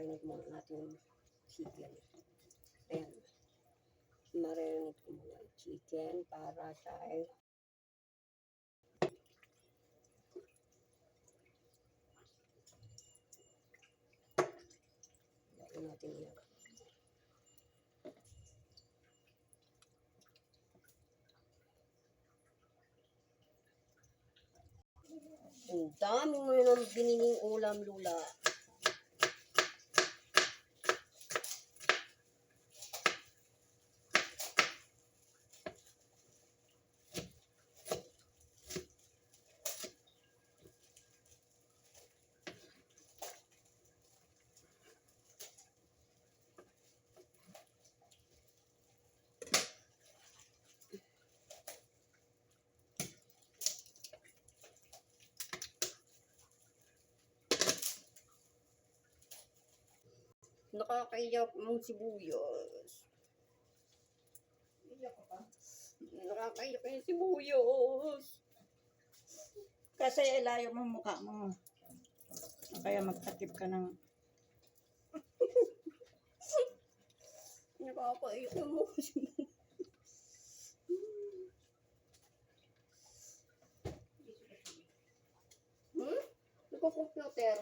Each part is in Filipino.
marinig muna natin yung chicken. Ayan. Marinig ko muna yung chicken para sa ay Lagyan natin yan. Ang dami mo ng binining ulam, Lula. Nakakaiyak mong sibuyas. Iyak ka pa. Nakakaiyak yung sibuyas. Kasi ilayo mo mukha mo. Kaya magtakip ka ng... Nakakaiyak yung mga sibuyas. Hmm? Nagko-computer.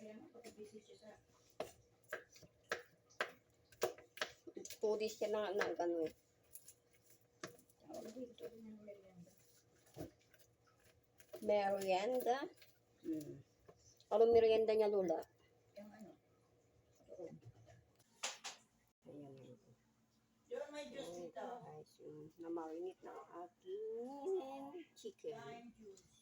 Ayan, pag-busy siya sa... Days ka na na gano'n. Merienda. Merienda. Hmm. Anong merienda niya, Lola? Yung ano? Doon. Ayan. Yun, may juice Ayan, dito. guys, yung namarinate ng aking chicken. Lime juice.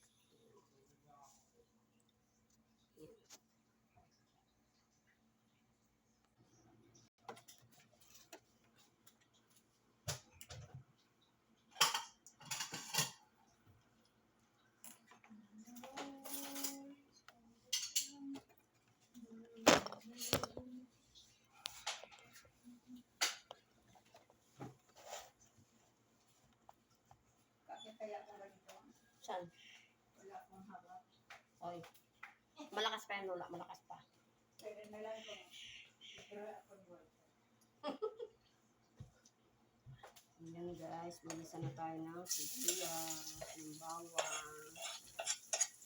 Saan? Wala akong hawak. Oy. Malakas pa yan, Lola. Malakas pa. Pero na lang ko. Ayan guys, magisa na tayo ng sibuyas, ng bawang.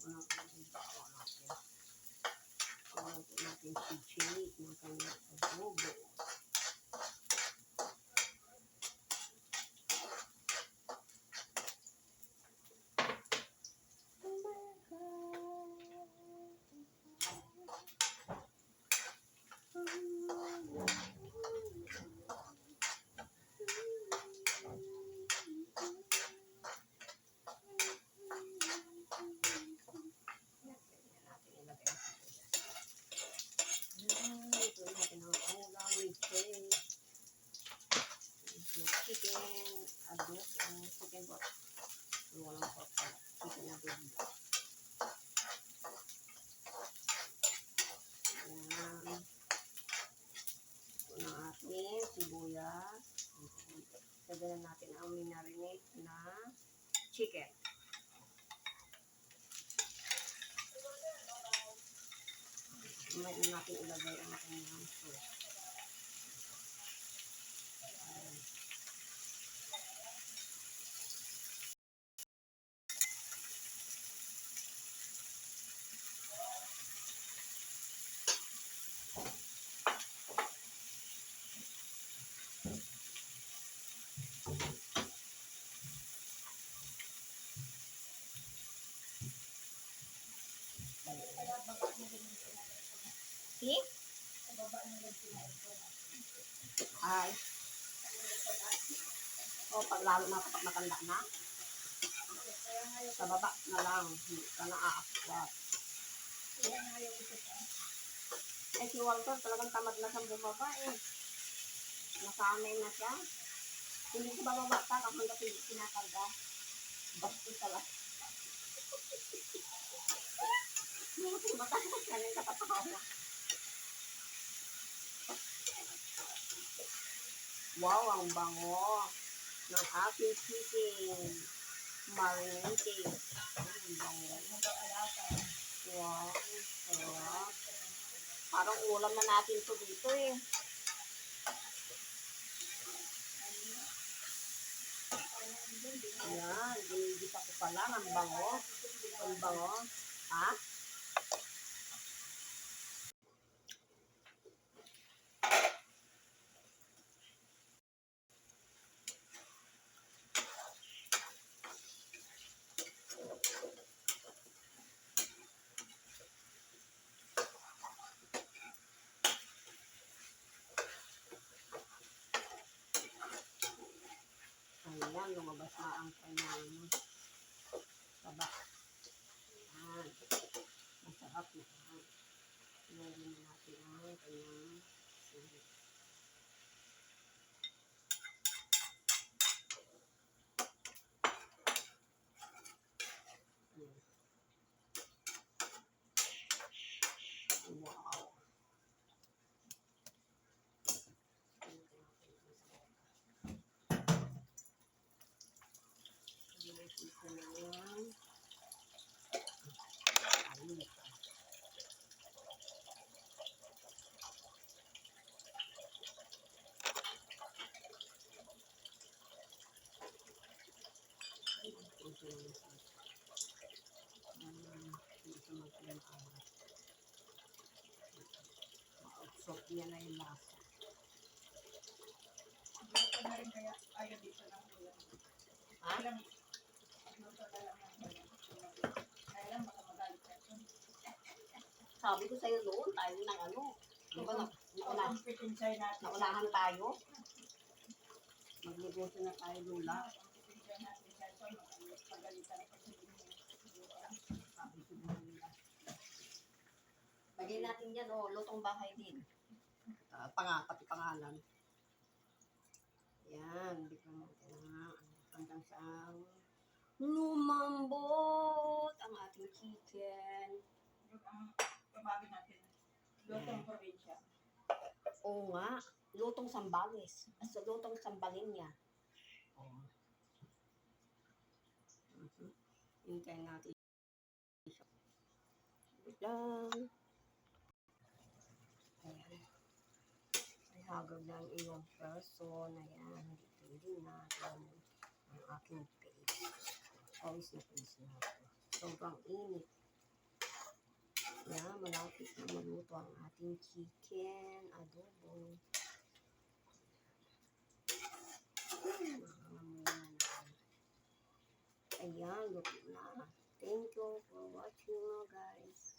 Unang unang bawang natin. Unang natin si chili ng kanyang adobo. natin ilagay ang sibuyas. Ayan, ito natin ang ulam ni Jay. Yung chicken, adobo, chicken pot. Yung walang pot pala. Chicken adobo. Ayan. Ito na ating sibuyas. Lagyan natin ang minarinate na chicken. May na natin ilagay ang kanyang sauce. See? Sa na ko. Ay. O, pag lalo na kapag matanda na, sa baba na lang. Hindi ka na aakwat. sa Eh, si Walter talagang tamad na siyang bumaba eh. Nasanay na siya. Hindi siya bababa pa kapag hindi kinakarga. Basta talaga. Buti matakas ka ng katatawa. Wow, ang bango ng aking chicken. Marinated. Ang bango. Wow, sarap. Parang ulam na natin to dito eh. Ayan, ginigisa ko pa lang. Ang bango. Ang bango. Ha? Ayan, lumabas na ang kanyang taba. Ayan. Masarap na yan. Lagyan na natin ang kanyang sili. Ayan. Wow. Ayusin ko na yan. Ayun. Ito na yan. Mm, Dito magkalang alat. Mausok niya na yung lasa. Ha? Sabi ko sa'yo doon, tayo ng ano. Di ba na, nauna, tayo? Magnegosyo na tayo, Lola. Lagay natin yan, oh, lutong bahay din. Uh, panga, pati pangalan. Yan, bigyan natin na hanggang sa lumambot ang ating chicken. Ang pamagi natin. Lutong probinsya. Oo nga, lutong sambales. Sa lutong sambalin niya. Oo. Mhm. Hintayin natin. Wait lang. Ayan. Na ang iyong person. Ayan, dito natin ang aking face. Pawis na pawis na ako. Sobrang init. Yan, malapit na maluto ang ating chicken adobo. Ayan, luto na. Thank you for watching, guys.